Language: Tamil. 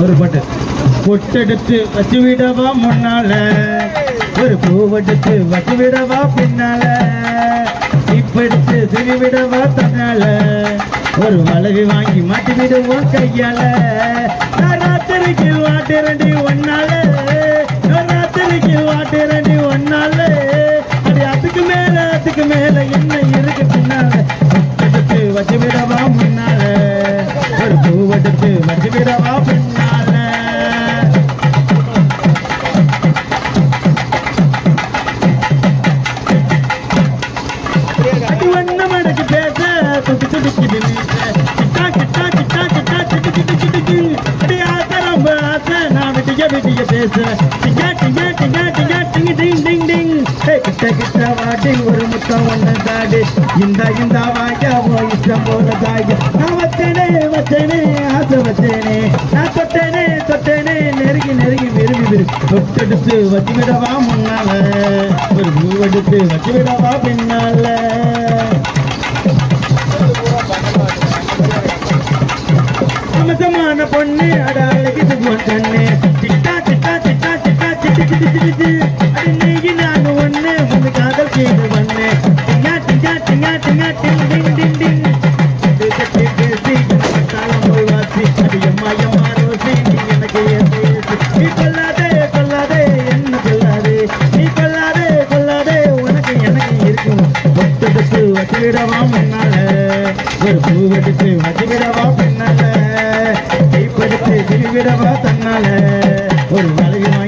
ஒரு பாட்டு பொட்டெடுத்து வச்சு விடவா முன்னால ஒரு பூவெடுத்து வச்சு விடவா பின்னால சிப்பெடுத்து சிரி விடவா தன்னால ஒரு வளவி வாங்கி மாட்டி விடுவோம் கையால. நான் ராத்திரிக்கு வாட்டுறண்டி ஒன்னால நான் ராத்திரிக்கு நீ ஒன்னால. அடி அதுக்கு மேல அதுக்கு மேல என்ன இருக்கு பின்னால? பொட்டெடுத்து வச்சு விடவா முன்னால. ஒரு பூவெடுத்து வச்சு விடவா பின்னால. அடி வண்ண பேச துடி துடிக்குது கிட்டா கிட்டா கிட்டா அடி ரொம்ப நான் விட்டிய விட்டிய பேச கிட்ட வாட்டி ஒரு முத்தம் ஒன்று தாடி இந்த இந்த வாங்க ஓ இஷ்டம் போல தாய் நான் வச்சேனே வச்சேனே ஆசை வச்சேனே நான் தொட்டேனே தொட்டேனே நெருங்கி நெருங்கி விரும்பி விரும்பி தொட்டெடுத்து வச்சு விடவா முன்னால ஒரு பூவெடுத்து வச்சு விடவா பின்னால சமசமான பொண்ணு அட அழகிது பொண்ணு திட்டா திட்டா திட்டா சிட்டா சிட்டு சிட்டு சிட்டு சிட்டு அடி நீங்க பண்ணு டிங்கா டிங்கா டிங்கா டிங்கா ஒரு கைப்படுத்து திருவிடவா தன்னால ஒரு வலையை